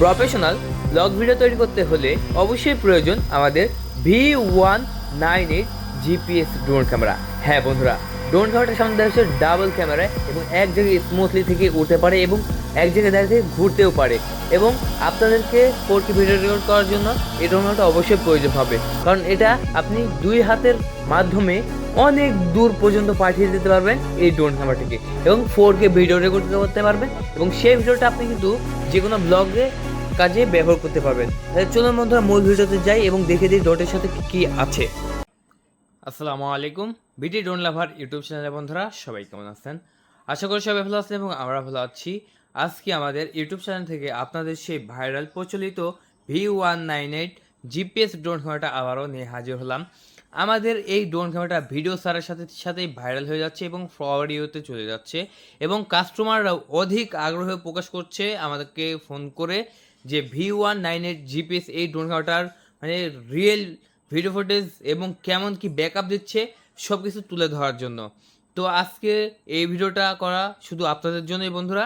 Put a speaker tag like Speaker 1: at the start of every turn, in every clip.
Speaker 1: Professional blog video তৈরি করতে হলে অবশ্যই প্রয়োজন আমাদের V one nine eight GPS drone camera. হ্যাঁ বন্ধুরা, ড্রোন ক্যামেরাটার সামনে দেওয়া হচ্ছে ডাবল ক্যামেরা এবং এক জায়গায় স্মুথলি থেকে উঠতে পারে এবং এক জায়গায় দাঁড়িয়ে থেকে ঘুরতেও পারে। এবং আপনাদেরকে ফোর কে ভিডিও রেকর্ড করার জন্য এই ড্রোন ক্যামেরাটা অবশ্যই প্রয়োজন হবে। কারণ এটা আপনি দুই হাতের মাধ্যমে অনেক দূর পর্যন্ত পাঠিয়ে দিতে পারবেন এই ড্রোন ক্যামেরাটিকে। এবং ফোর কে ভিডিও রেকর্ড করতে পারবেন এবং সেই ভিডিওটা আপনি কিন্তু যে কোনো ব্লগে কাজে ব্যবহার করতে পারবেন। তাহলে চলুন বন্ধুরা, মূল ভিডিওতে যাই এবং দেখে দিই ডটের সাথে কি কি আছে। আসসালামু আলাইকুম বিটি ড্রোন লাভার ইউটিউব চ্যানেলের বন্ধুরা, সবাই কেমন আছেন? আশা করি সবাই ভালো আছেন এবং আমরা ভালো আছি। আজকে আমাদের ইউটিউব চ্যানেল থেকে আপনাদের সেই ভাইরাল প্রচলিত V one nine eight GPS drone ক্যামেরাটা আবারও নিয়ে হাজির হলাম। আমাদের এই ড্রোন ক্যামেরাটা ভিডিও সারের সাথে, সাথেই ভাইরাল হয়ে যাচ্ছে এবং অডিওতে চলে যাচ্ছে এবং কাস্টমাররাও অধিক আগ্রহ প্রকাশ করছে আমাদেরকে ফোন করে যে V one nine eight GPS এই ড্রোন ক্যামেরাটার মানে রিয়েল ভিডিও ফুটেজ এবং কেমন কি ব্যাকআপ দিচ্ছে সব কিছু তুলে ধরার জন্য। তো আজকে এই ভিডিওটা করা শুধু আপনাদের জন্যই বন্ধুরা।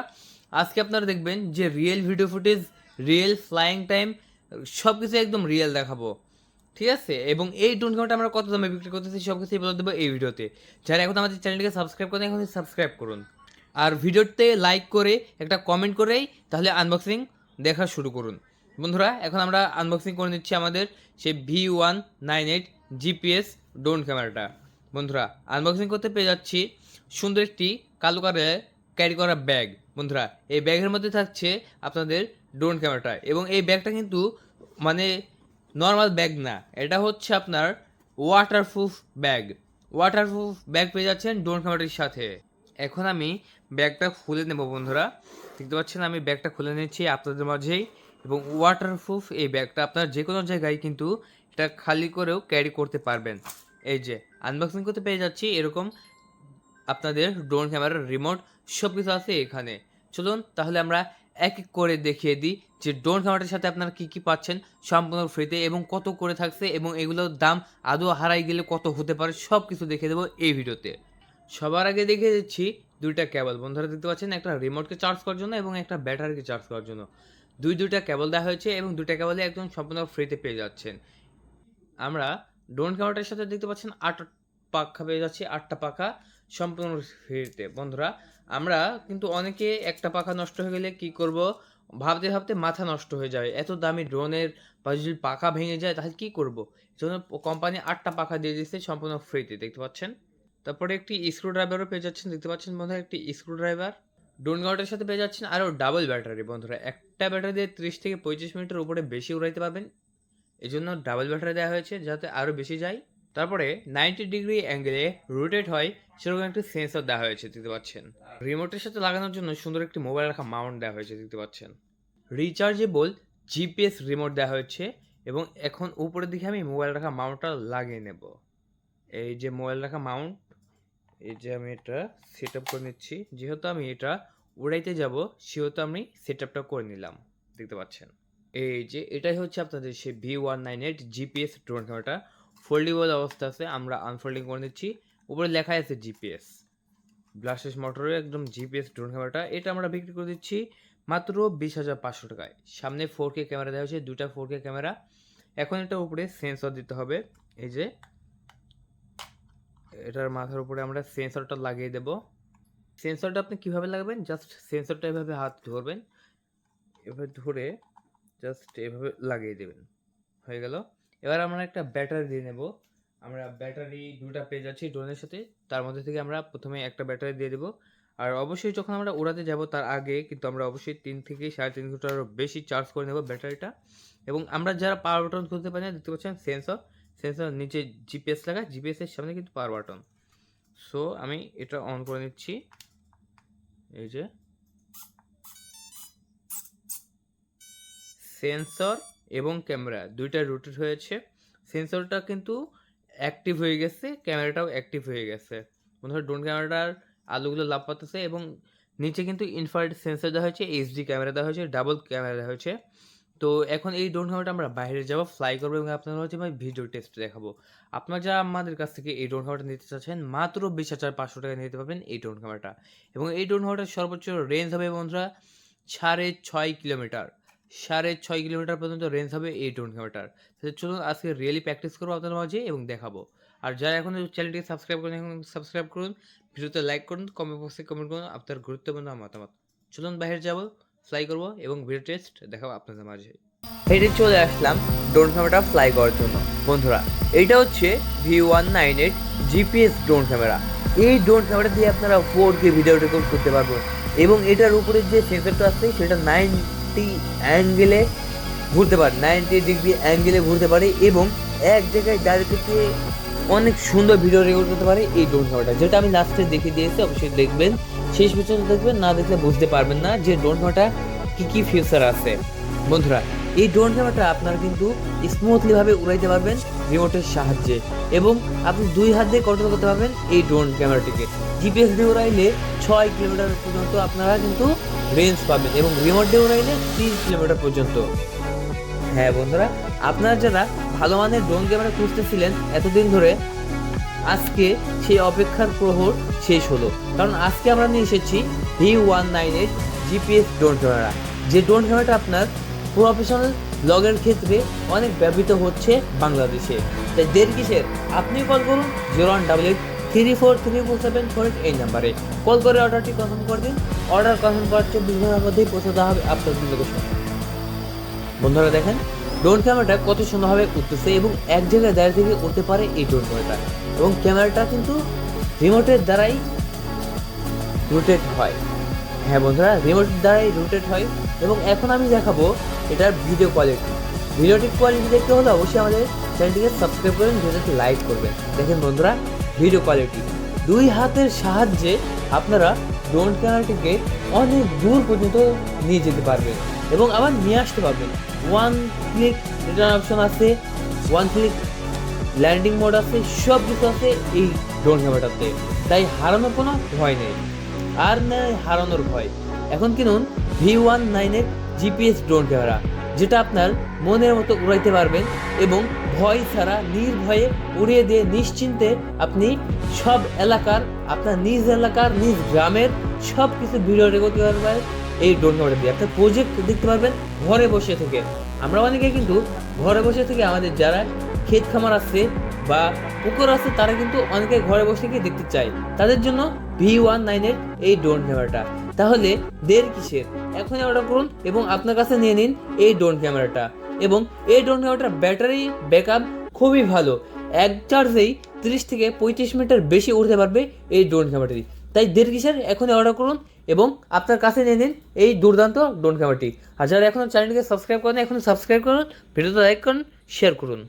Speaker 1: আজকে আপনারা দেখবেন যে real video footage real flying time সব কিছু একদম রিয়েল দেখাবো। ঠিক আছে? এবং এই ড্রোন ক্যামেরাটা আমরা কত দামে বিক্রি করতেছি সব কিছুই বলে দেবো এই ভিডিওতে। যারা এখন আমাদের চ্যানেলটিকে সাবস্ক্রাইব করেন এখন সাবস্ক্রাইব করুন। আর ভিডিওতে লাইক করে, একটা কমেন্ট করেই তাহলে আনবক্সিং দেখা শুরু করুন। বন্ধুরা, এখন আমরা আনবক্সিং করে নিচ্ছি আমাদের সেই V one nine eight GPS drone ক্যামেরাটা বন্ধুরা আনবক্সিং করতে পেয়ে যাচ্ছি সুন্দর একটি কালো কালারের ক্যারি করা ব্যাগ বন্ধুরা, এই ব্যাগের মধ্যে থাকছে আপনাদের ড্রোন ক্যামেরাটা এবং এই ব্যাগটা কিন্তু মানে নর্মাল ব্যাগ না। এটা হচ্ছে আপনার ওয়াটারপ্রুফ ব্যাগ ওয়াটারপ্রুফ ব্যাগ পেয়ে যাচ্ছেন ড্রোন ক্যামেরাটির সাথে। এখন আমি ব্যাগটা খুলে নেব বন্ধুরা। দেখতে পাচ্ছেন আমি ব্যাগটা খুলে নিচ্ছি আপনাদের মাঝেই। এবং ওয়াটারপ্রুফ এই ব্যাগটা আপনার যে কোনো জায়গায় কিন্তু এটা খালি করেও ক্যারি করতে পারবেন। এই যে আনবক্সিং করতে পেয়ে যাচ্ছি। এরকম আপনাদের ড্রোন ক্যামেরার রিমোট সব কিছু আছে এখানে। চলুন, তাহলে আমরা এক এক করে দেখিয়ে দিই যে ড্রোন ক্যামেরাটার সাথে আপনারা কী কী পাচ্ছেন সম্পূর্ণ ফ্রিতে এবং কত করে থাকছে এবং এগুলোর দাম আদৌ হারাই গেলে কত হতে পারে সব কিছু দেখে দেবো এই ভিডিওতে। সবার আগে দেখে দিচ্ছি দুইটা কেবল বন্ধুরা দেখতে পাচ্ছেন, একটা রিমোটকে চার্জ করার জন্য এবং একটা ব্যাটারিকে চার্জ করার জন্য। দুই দুইটা কেবল দেওয়া হয়েছে এবং দুইটা কেবলে একদম সম্পূর্ণ ফ্রিতে পেয়ে যাচ্ছেন। আমরা ড্রোন ক্যামেরাটার সাথে দেখতে পাচ্ছেন আট পাখা পেয়ে যাচ্ছি, আটটা পাখা সম্পূর্ণ ফ্রিতে বন্ধুরা আমরা কিন্তু অনেকে একটা পাখা নষ্ট হয়ে গেলে কি করব? ভাবতে ভাবতে মাথা নষ্ট হয়ে যাবে এত দামি ড্রোনের যদি পাখা ভেঙে যায়, তাহলে কি করব? জন্য কোম্পানি আটটা পাখা দিয়ে দিচ্ছে সম্পূর্ণ ফ্রিতে দেখতে পাচ্ছেন? তারপরে একটি স্ক্রু ড্রাইভারও পেয়ে যাচ্ছেন, দেখতে পাচ্ছেন বন্ধুরা, একটি স্ক্রু ড্রাইভার ড্রোন গাউটের সাথে পেয়ে যাচ্ছেন আরও ডাবল ব্যাটারি বন্ধুরা। একটা ব্যাটারি দিয়ে ত্রিশ থেকে পঁয়ত্রিশ মিনিটের উপরে বেশি উড়াইতে পারবেন। এই জন্য ডাবল ব্যাটারি দেওয়া হয়েছে যাতে আরও বেশি যায়। তারপরে নাইনটি ডিগ্রি অ্যাঙ্গেলে রোটেট হয়, সেরকম একটি সেন্সর দেওয়া হয়েছে, দেখতে পাচ্ছেন। রিমোটের সাথে লাগানোর জন্য সুন্দর একটি মোবাইল রাখা মাউন্ট দেওয়া হয়েছে, দেখতে পাচ্ছেন। রিচার্জেবল জিপিএস রিমোট দেওয়া হয়েছে, এবং এখন উপরের দিকে আমি মোবাইল রাখা মাউন্টটা লাগিয়ে নেব। এই যে মোবাইল রাখা মাউন্ট এই যে আমি এটা সেট আপ করে নিচ্ছি। যেহেতু আমি এটা উড়াইতে যাব, সেহেতু আমি সেট আপটা করে নিলাম, দেখতে পাচ্ছেন। এই যে এটাই হচ্ছে আপনাদের সেই V one nine eight GPS drone ক্যামেরাটা ফোল্ডেবল অবস্থা আছে আমরা আনফোল্ডিং করে নিচ্ছি। উপরে লেখা আছে জিপিএস ব্লাস্টেস মোটরের একদম জিপিএস ড্রোন ক্যামেরাটা এটা আমরা বিক্রি করে দিচ্ছি মাত্র বিশ হাজার পাঁচশো টাকায়। সামনে ফোর কে ক্যামেরা দেওয়া হয়েছে দুটা ফোর কে ক্যামেরা এখন এটা উপরে সেন্সর দিতে হবে। এই যে, এটার মাথার উপরে আমরা সেন্সরটা লাগিয়ে দেব। সেন্সরটা আপনি কীভাবে লাগাবেন? জাস্ট সেন্সরটা এভাবে হাত ধরবেন। এভাবে ধরে জাস্ট এভাবে লাগিয়ে দেবেন। হয়ে গেল। এবার আমরা একটা ব্যাটারি দিয়ে নেব। আমরা ব্যাটারি দুটা পেয়ে যাচ্ছি ড্রোনের সাথে। তার মধ্যে থেকে আমরা প্রথমে একটা ব্যাটারি দিয়ে দেবো। আর অবশ্যই যখন আমরা উড়াতে যাব তার আগে কিন্তু আমরা অবশ্যই তিন থেকে সাড়ে তিন ঘন্টারও বেশি চার্জ করে নেব ব্যাটারিটা। এবং আমরা যারা পাওয়ার বাটন খুলতে পারি না, দেখতে পাচ্ছেন সেন্সর সেন্সর নিচে জিপিএস লাগা জিপিএসের সামনে কিন্তু পাওয়ার বাটন সো আমি এটা অন করে নিচ্ছি। এই যে। সেন্সর এবং ক্যামেরা, দুইটা রোটেট হয়েছে। সেন্সরটা কিন্তু অ্যাক্টিভ হয়ে গেছে, ক্যামেরাটাও অ্যাক্টিভ হয়ে গেছে। বন্ধুরা ড্রোন ক্যামেরাটার আলোগুলো লাভ পাচ্ছে এবং নিচে কিন্তু ইনফ্রারেড সেন্সর দেওয়া হয়েছে এইচডি ক্যামেরা দেওয়া হয়েছে ডাবল ক্যামেরা দেওয়া হয়েছে। তো এখন এই ড্রোন ক্যামেরাটা আমরা বাইরে যাব ফ্লাই করব এবং আপনারা হচ্ছে আমি ভিডিও টেস্ট দেখাবো। আপনারা যারা আমাদের কাছ থেকে এই ড্রোন ক্যামেরাটা নিতে চাচ্ছেন, মাত্র বিশ হাজার পাঁচশো টাকা নিতে পারবেন এই ড্রোন ক্যামেরাটা। এবং এই ড্রোন ক্যামেরাটার সর্বোচ্চ রেঞ্জ হবে বন্ধুরা সাড়ে ছয় কিলোমিটার। সাড়ে ছয় কিলোমিটার পর্যন্ত রেঞ্জ হবে এই ড্রোন ক্যামেরাটার তাহলে চলুন আজকে রিয়েলি প্র্যাকটিস করব আপনাদের মাঝে এবং দেখাবো। আর যারা এখন চ্যানেলটিকে সাবস্ক্রাইব করেন, এখন সাবস্ক্রাইব করুন, ভিডিওতে লাইক করুন কমেন্ট বক্সে কমেন্ট করুন, আপনার গুরুত্বপূর্ণ মতামত। চলুন বাইরে যাব ফ্লাই করব এবং ভিডিও টেস্ট দেখাবো আপনাদের মাঝে। হেঁটে চলে আসলাম ড্রোন ক্যামেরাটা ফ্লাই করার জন্য। বন্ধুরা, এইটা হচ্ছে V one nine eight GPS drone camera এই ড্রোন ক্যামেরা দিয়ে আপনারা ফোর কে ভিডিও রেকর্ড করতে পারবেন এবং এটার উপরে যে সেন্সরটা আছে, সেটা নাইনটি অ্যাঙ্গেলে ঘুরতে পারে নাইনটি ডিগ্রি অ্যাঙ্গেলে ঘুরতে পারে এবং এক জায়গায় দাঁড়িয়ে থেকে অনেক সুন্দর ভিডিও রেকর্ড করতে পারে এই ড্রোন ক্যামেরাটা যেটা আমি লাস্টে দেখে দিয়েছি, অবশ্যই দেখবেন। শেষ পর্যন্ত দেখবেন, না দেখলে বুঝতে পারবেন না যে ড্রোন ক্যামেরাটা কী কী ফিউচার আছে। বন্ধুরা, এই ড্রোন ক্যামেরাটা আপনারা কিন্তু স্মুথলিভাবে উড়াইতে পারবেন রিমোটের সাহায্যে এবং আপনি দুই হাত দিয়ে কন্ট্রোল করতে পারবেন এই ড্রোন ক্যামেরাটিকে জিপিএস দিয়ে উড়াইলে ছয় কিলোমিটার পর্যন্ত আপনারা কিন্তু রেঞ্জ পাবেন এবং রিমোট দিয়ে উড়াইলে তিরিশ কিলোমিটার পর্যন্ত। হ্যাঁ বন্ধুরা, আপনারা যারা ভালো মানের ড্রোন ক্যামেরা খুঁজতেছিলেন এতদিন ধরে, আজকে সেই অপেক্ষার প্রহর শেষ হলো। কারণ আজকে আমরা নিয়ে এসেছি V one nine eight GPS drone camera যে ড্রোন ক্যামেরাটা আপনার প্রফেশনাল ব্লগের ক্ষেত্রে অনেক ব্যবহৃত হচ্ছে বাংলাদেশে। তাই দেড় কিসের? আপনি কল করুন zero one double eight three four three four seven four এই নাম্বারে কল করে অর্ডারটি কনফার্ম করে দিন। অর্ডার কনফার্ম করার চব্বিশ ঘণ্টার মধ্যেই পৌঁছে দেওয়া হবে আপনার লোকেশন বন্ধুরা দেখেন ড্রোন ক্যামেরাটা কত সুন্দরভাবে উঠতেছে এবং এক জায়গায় দাঁড়িয়ে থেকে উঠতে পারে এই ড্রোন ক্যামেরাটা এবং ক্যামেরাটা কিন্তু রিমোটের দ্বারাই রোটেট হয়। হ্যাঁ বন্ধুরা রিমোটের দ্বারাই রোটেট হয়। এবং এখন আমি দেখাবো এটার ভিডিও কোয়ালিটি ভিডিওটির কোয়ালিটি দেখতে হলে অবশ্যই আমাদের চ্যানেলটিকে সাবস্ক্রাইব করবেন ভিডিওটি লাইক করবেন। দেখেন বন্ধুরা ভিডিও কোয়ালিটি দুই হাতের সাহায্যে আপনারা ড্রোন ক্যামেরাটিকে অনেক দূর পর্যন্ত নিয়ে যেতে পারবেন এবং আবার নিয়ে আসতে পারবেন। ওয়ান ক্লিক রিটার্ন অপশন আছে ওয়ান ক্লিক ল্যান্ডিং মোড আছে, সব কিছু আছে এই ড্রোন ক্যামেরাটাতে। তাই হারানোর কোনো ভয় নেই। আর নেই হারানোর ভয়। এখন কিনুন ভি ওয়ান নাইনের জিপিএস ড্রোন ক্যামেরা, যেটা আপনার মনের মতো উড়াইতে পারবেন এবং ভয় ছাড়া নির্ভয়ে উড়িয়ে দিয়ে নিশ্চিন্তে আপনি সব এলাকার, আপনার নিজ এলাকার, নিজ গ্রামের সব কিছু ভিডিও করতে পারবেন এই ড্রোন ক্যামেরা দিয়ে। আপনার প্রজেক্ট দেখতে পারবেন ঘরে বসে থেকে। আমরা অনেকে কিন্তু ঘরে বসে থেকে আমাদের যারা ক্ষেত খামার আছে বা পুকুর আছে, তারা কিন্তু অনেকে ঘরে বসে গিয়ে দেখতে চায়। তাদের জন্য ভি ওয়ান নাইনের এই ড্রোন ক্যামেরাটা তাহলে দেড় কিসের? এখনই অর্ডার করুন এবং আপনার কাছে নিয়ে নিন এই ড্রোন ক্যামেরাটা এবং এই ড্রোন ক্যামেরাটার ব্যাটারি ব্যাকআপ খুবই ভালো। এক চার্জেই তিরিশ থেকে পঁয়ত্রিশ মিনিটের বেশি উঠতে পারবে এই ড্রোন ক্যামেরাটি তাই দেড় কিসের, এখনই অর্ডার করুন এবং আপনার কাছে নিয়ে নিন এই দুর্দান্ত ড্রোন ক্যামেরাটি আর যারা এখনও চ্যানেলটিকে সাবস্ক্রাইব করেন এখন সাবস্ক্রাইব করুন ভিডিওতে লাইক করুন শেয়ার করুন।